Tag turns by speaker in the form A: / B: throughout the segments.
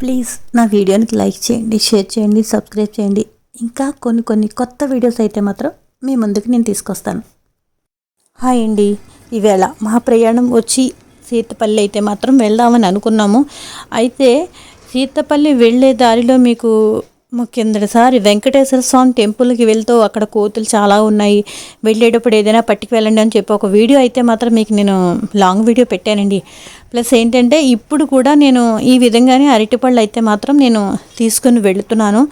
A: Please నా వీడియోని like చేయండి షేర్ చేయండి సబ్స్క్రైబ్ చేయండి. ఇంకా కొన్ని కొన్ని కొత్త వీడియోస్ అయితే మాత్రం మీ ముందుకు నేను తీసుకొస్తాను. హాయ్ అండి. ఈవేళ మా ప్రయాణం వచ్చి సీతపల్లి అయితే మాత్రం వెళ్దామని అనుకున్నాము. అయితే సీతపల్లి వెళ్ళే దారిలో మీకు మా కిందటిసారి వెంకటేశ్వర స్వామి టెంపుల్కి వెళ్తూ అక్కడ కోతులు చాలా ఉన్నాయి. వెళ్ళేటప్పుడు ఏదైనా పట్టుకు వెళ్ళండి అని చెప్పి ఒక వీడియో అయితే మాత్రం మీకు నేను లాంగ్ వీడియో పెట్టానండి. ప్లస్ ఏంటంటే ఇప్పుడు కూడా నేను ఈ విధంగానే అరటిపళ్ళు అయితే మాత్రం నేను తీసుకుని వెళుతున్నాను.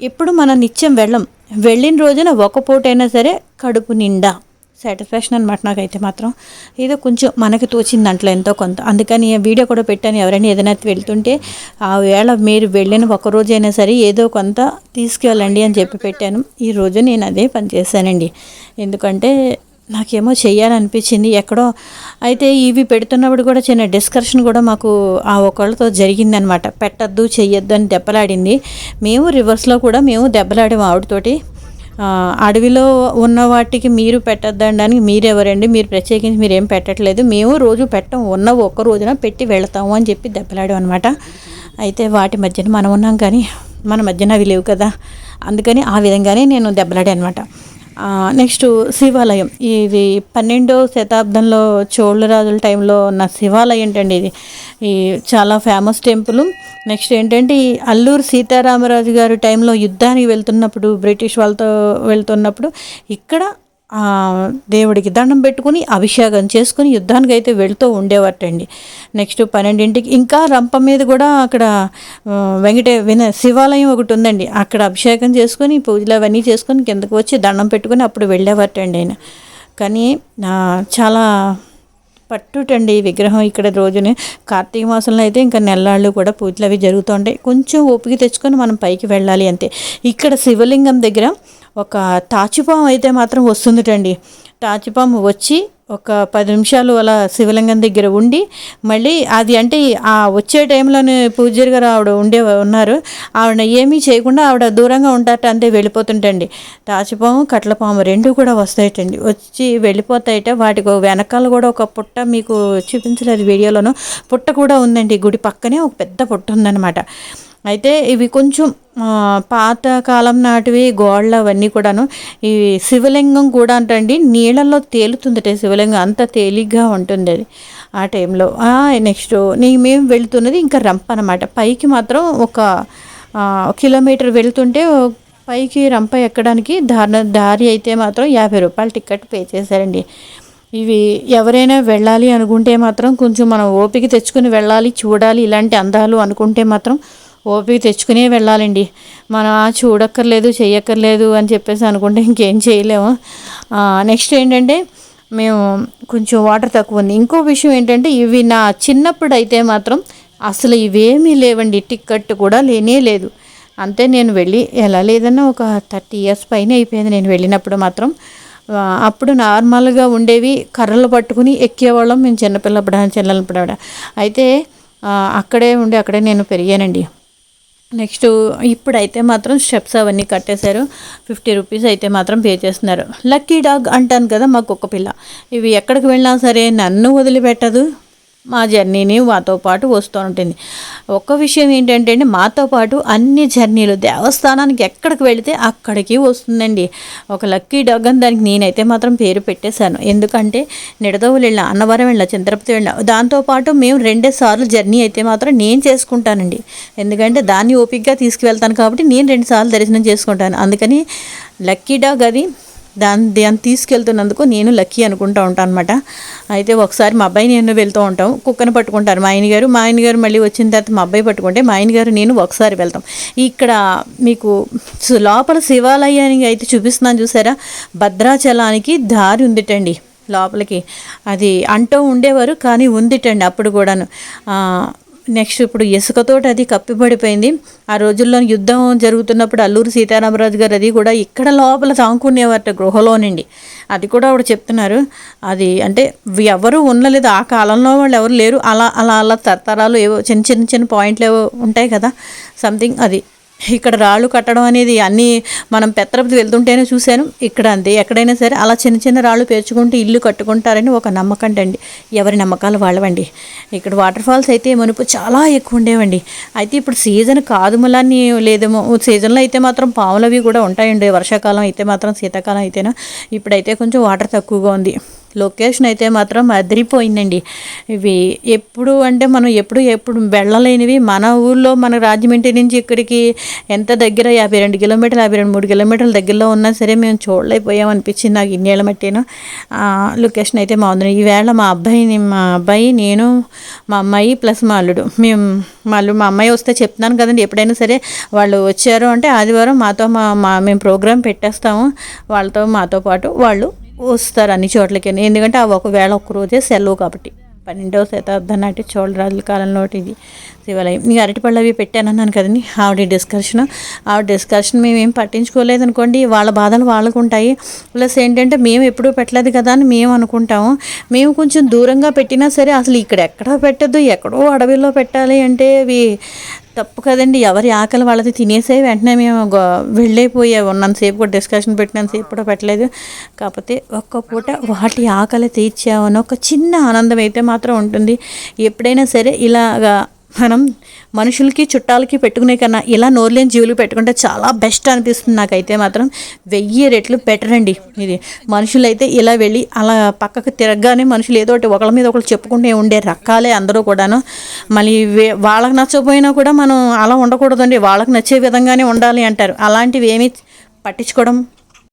A: ఎప్పుడు మనం నిత్యం వెళ్ళం. వెళ్ళిన రోజున ఒక పూటైనా సరే కడుపు నిండా. సాటిస్ఫాక్షన్ అనమాట నాకైతే మాత్రం. ఏదో కొంచెం మనకి తోచింది దాంట్లో ఎంతో కొంత. అందుకని వీడియో కూడా పెట్టాను. ఎవరైనా ఏదైనా వెళ్తుంటే ఆ వేళ మీరు వెళ్ళిన ఒక రోజైనా సరే ఏదో కొంత తీసుకెళ్ళండి అని చెప్పి పెట్టాను. ఈ రోజు నేను అదే పని చేశానండి. ఎందుకంటే నాకేమో చేయాలనిపించింది ఎక్కడో అయితే ఇవి పెడుతున్నప్పుడు కూడా చిన్న డిస్కషన్ కూడా మాకు ఆ ఒకళ్ళతో జరిగిందనమాట పెట్టద్దు చెయ్యొద్దు అని దెబ్బలాడింది. మేము రివర్స్లో కూడా మేము దెబ్బలాడాము ఆవిడతోటి అడవిలో ఉన్న వాటికి మీరు పెట్టద్దండానికి మీరెవరండి? మీరు ప్రత్యేకించి మీరు ఏం పెట్టట్లేదు. మేము రోజు పెట్టం ఉన్న ఒక్క రోజున పెట్టి వెళతాము అని చెప్పి దెబ్బలాడాం అనమాట అయితే వాటి మధ్యన మనం ఉన్నాం కానీ మన మధ్యన అవి లేవు కదా. అందుకని ఆ విధంగానే నేను దెబ్బలాడాను అనమాట నెక్స్ట్ శివాలయం. ఇది పన్నెండో శతాబ్దంలో చోళరాజుల టైంలో ఉన్న శివాలయం ఏంటండి ఇది. ఈ చాలా ఫేమస్ టెంపుల్ నెక్స్ట్ ఏంటంటే ఈ అల్లూరు సీతారామరాజు గారి టైంలో యుద్ధానికి వెళ్తున్నప్పుడు బ్రిటిష్ వాళ్ళతో వెళ్తున్నప్పుడు ఇక్కడ దేవుడికి దండం పెట్టుకుని అభిషేకం చేసుకుని యుద్ధానికి అయితే వెళ్తూ ఉండేవాటండి నెక్స్ట్ పన్నెండింటికి ఇంకా రంప మీద కూడా అక్కడ వెంకటే విన శివాలయం ఒకటి ఉందండి. అక్కడ అభిషేకం చేసుకొని పూజలు అవన్నీ చేసుకొని కిందకు వచ్చి దండం పెట్టుకుని అప్పుడు వెళ్ళేవాటండి ఆయన. కానీ చాలా పట్టుటండి ఈ విగ్రహం ఇక్కడ రోజునే. కార్తీక మాసంలో అయితే ఇంకా నెల్లాళ్ళు కూడా పూజలు అవి జరుగుతూ ఉంటాయి. కొంచెం ఓపిక తెచ్చుకొని మనం పైకి వెళ్ళాలి అంతే. ఇక్కడ శివలింగం దగ్గర ఒక తాచుపాము అయితే మాత్రం వస్తుందిటండి. తాచుపాము వచ్చి ఒక పది నిమిషాలు అలా శివలింగం దగ్గర ఉండి మళ్ళీ అది అంటే ఆ వచ్చే టైంలోనే పూజారి గారు ఆవిడ ఉండే ఉన్నారు. ఆవిడ ఏమీ చేయకుండా ఆవిడ దూరంగా ఉంటారట అంతే వెళ్ళిపోతుంటండి. తాచిపాము కట్లపాము రెండు కూడా వస్తాయటండి. వచ్చి వెళ్ళిపోతాయట. వాటికి వెనకాల కూడా ఒక పుట్ట మీకు చూపించలేదు వీడియోలోను. పుట్ట కూడా ఉందండి. గుడి పక్కనే ఒక పెద్ద పుట్ట ఉందన్నమాట. అయితే ఇవి కొంచెం పాతకాలం పాత కాలం నాటివి గోడలు అవన్నీ కూడాను. ఈ శివలింగం కూడా అంటండి నీళ్ళల్లో తేలుతుందట శివలింగం. అంత తేలిగ్గా ఉంటుంది అది ఆ టైంలో. నెక్స్ట్ నేను మేము వెళ్తున్నది ఇంకా రంప అనమాట పైకి మాత్రం ఒక కిలోమీటర్ వెళ్తుంటే పైకి రంప ఎక్కడానికి దారి దారి అయితే మాత్రం యాభై రూపాయలు టికెట్ పే చేశారండి. ఇవి ఎవరైనా వెళ్ళాలి అనుకుంటే మాత్రం కొంచెం మనం ఓపిక తెచ్చుకుని వెళ్ళాలి చూడాలి ఇలాంటి అందాలు అనుకుంటే మాత్రం ఓపిక తెచ్చుకునే వెళ్ళాలండి. మనం చూడక్కర్లేదు చెయ్యక్కర్లేదు అని చెప్పేసి అనుకుంటే ఇంకేం చేయలేము. నెక్స్ట్ ఏంటంటే మేము కొంచెం వాటర్ తక్కువ ఉంది. ఇంకో విషయం ఏంటంటే ఇవి నా చిన్నప్పుడు అయితే మాత్రం అసలు ఇవేమీ లేవండి. టిక్కెట్ కూడా లేనే లేదు. అంతే నేను వెళ్ళి ఎలా లేదన్నా ఒక థర్టీ ఇయర్స్ పైన అయిపోయింది నేను వెళ్ళినప్పుడు మాత్రం. అప్పుడు నార్మల్గా ఉండేవి కర్రలు పట్టుకుని ఎక్కేవాళ్ళం మేము చిన్నపిల్లప్పుడు చిన్నప్పుడు అయితే అక్కడే ఉండి అక్కడే నేను పెరిగానండి. నెక్స్ట్ ఇప్పుడైతే మాత్రం స్టెప్స్ అవన్నీ కట్టేశారు. ఫిఫ్టీ రూపీస్ అయితే మాత్రం పే చేస్తున్నారు. లక్కీ డాగ్ అంటాను కదా మా ఒక పిల్ల. ఇవి ఎక్కడికి వెళ్ళినా సరే నన్ను వదిలిపెట్టదు. మా జర్నీని మాతో పాటు వస్తూ ఉంటుంది. ఒక్క విషయం ఏంటంటే అండి మాతో పాటు అన్ని జర్నీలు దేవస్థానానికి ఎక్కడికి వెళితే అక్కడికి వస్తుందండి. ఒక లక్కీ డాగ్ అని దానికి నేనైతే మాత్రం పేరు పెట్టేశాను. ఎందుకంటే నిడదవులు వెళ్ళిన అన్నవరం వెళ్ళిన చంద్రపతి వెళ్ళిన దాంతోపాటు మేము రెండే సార్లు జర్నీ అయితే మాత్రం నేను చేసుకుంటానండి. ఎందుకంటే దాన్ని ఓపికగా తీసుకువెళ్తాను కాబట్టి నేను రెండు సార్లు దర్శనం చేసుకుంటాను. అందుకని లక్కీ డాగ్ అది దాన్ని దాన్ని తీసుకెళ్తున్నందుకు నేను లక్కీ అనుకుంటూ ఉంటాను అనమాట అయితే ఒకసారి మా అబ్బాయి నేను వెళ్తూ ఉంటాం. కుక్కను పట్టుకుంటారు మా ఆయన గారు మా ఆయన గారు మళ్ళీ వచ్చిన తర్వాత మా అబ్బాయి పట్టుకుంటే మా ఆయన గారు నేను ఒకసారి వెళ్తాం. ఇక్కడ మీకు లోపల శివాలయానికి అయితే చూపిస్తున్నాను చూసారా? భద్రాచలానికి దారి ఉందిటండి లోపలికి. అది అంటూ ఉండేవారు కానీ ఉందిటండి అప్పుడు కూడాను. నెక్స్ట్ ఇప్పుడు ఇసుకతోటి అది కప్పిపడిపోయింది. ఆ రోజుల్లో యుద్ధం జరుగుతున్నప్పుడు అల్లూరు సీతారామరాజు గారు అది కూడా ఇక్కడ లోపల తాంకునేవారట గృహలోనండి అది కూడా ఆవిడ చెప్తున్నారు. అది అంటే ఎవరు ఉండలేదు. ఆ కాలంలో వాళ్ళు ఎవరు లేరు. అలా అలా అలా తరతరాలు ఏవో చిన్న చిన్న చిన్న పాయింట్లు ఏవో ఉంటాయి కదా. సంథింగ్ అది ఇక్కడ రాళ్ళు కట్టడం అనేది అన్నీ మనం పెత్తరపతి వెళ్తుంటేనే చూశాను. ఇక్కడ అంతే ఎక్కడైనా సరే అలా చిన్న చిన్న రాళ్ళు పేర్చుకుంటూ ఇల్లు కట్టుకుంటారని ఒక నమ్మకం అండి. ఎవరి నమ్మకాలు వాళ్ళవండి. ఇక్కడ వాటర్ ఫాల్స్ అయితే మునుపు చాలా ఎక్కువ ఉండేవండి. అయితే ఇప్పుడు సీజన్ కాదు లేదేమో సీజన్లో అయితే మాత్రం పాములు అవి కూడా ఉంటాయండి. వర్షాకాలం అయితే మాత్రం శీతాకాలం అయితేనా ఇప్పుడైతే కొంచెం వాటర్ తక్కువగా ఉంది. లొకేషన్ అయితే మాత్రం అదిరిపోయిందండి. ఇవి ఎప్పుడు అంటే మనం ఎప్పుడు ఎప్పుడు వెళ్ళలేనివి. మన ఊళ్ళో మన రాజమండ్రి నుంచి ఇక్కడికి ఎంత దగ్గర యాభై రెండు కిలోమీటర్లు యాభై రెండు మూడు కిలోమీటర్ల దగ్గరలో ఉన్నా సరే మేము చూడలేకపోయాం అనిపించింది నాకు ఇన్నేళ్ళ మట్టేను. లొకేషన్ అయితే బాగుంది ఈవేళ మా అబ్బాయిని మా అబ్బాయి నేను మా అమ్మాయి ప్లస్ మా అల్లుడు. మేము మా అల్లుడు మా అమ్మాయి వస్తే చెప్తున్నాను కదండి. ఎప్పుడైనా సరే వాళ్ళు వచ్చారు అంటే ఆదివారం మాతో మా మా మేము ప్రోగ్రాం పెట్టేస్తాము. వాళ్ళతో మాతో పాటు వాళ్ళు వస్తారు అన్ని చోట్లకి. ఎందుకంటే ఆ ఒకవేళ ఒక్కరోజే రోజే సెలవు కాబట్టి. పన్నెండవ శతాబ్దం నాటి చోళరాజుల కాలంలో ఇది శివాలయం. ఇంకా అరటిపళ్ళు అవి పెట్టానన్నాను కదండి ఆవిడ డిస్కషన్ ఆవిడ డిస్కషన్ మేము ఏం పట్టించుకోలేదు అనుకోండి వాళ్ళ బాధలు వాళ్ళకు ఉంటాయి. ప్లస్ ఏంటంటే మేము ఎప్పుడూ పెట్టలేదు కదా అని మేము అనుకుంటాము. మేము కొంచెం దూరంగా పెట్టినా సరే అసలు ఇక్కడ ఎక్కడో పెట్టద్దు ఎక్కడో అడవిలో పెట్టాలి అంటే అవి తప్పు కదండి. ఎవరి ఆకలి వాళ్ళది తినేసే వెంటనే మేము వెళ్ళైపోయే ఉన్నంతసేపు కూడా డిస్కషన్ పెట్టినంతసేపు కూడా పెట్టలేదు. కాకపోతే ఒక్క పూట వాటి ఆకలి తీర్చామని ఒక చిన్న ఆనందం అయితే మాత్రం ఉంటుంది. ఎప్పుడైనా సరే ఇలాగా మనం మనుషులకి చుట్టాలకి పెట్టుకునే కన్నా ఇలా నోరులేని జీవులు పెట్టుకుంటే చాలా బెస్ట్ అనిపిస్తుంది నాకైతే మాత్రం. వెయ్యి రెట్లు బెటర్ అండి ఇది. మనుషులైతే ఇలా వెళ్ళి అలా పక్కకు తిరగగానే మనుషులు ఏదో ఒకటి ఒకళ్ళ మీద ఒకళ్ళు చెప్పుకుంటే ఉండే రకాలే అందరూ కూడాను. మళ్ళీ వే- వాళ్ళకి నచ్చకపోయినా కూడా మనం అలా ఉండకూడదండి. వాళ్ళకి నచ్చే విధంగానే ఉండాలి అంటారు. అలాంటివి ఏమీ పట్టించుకోవడం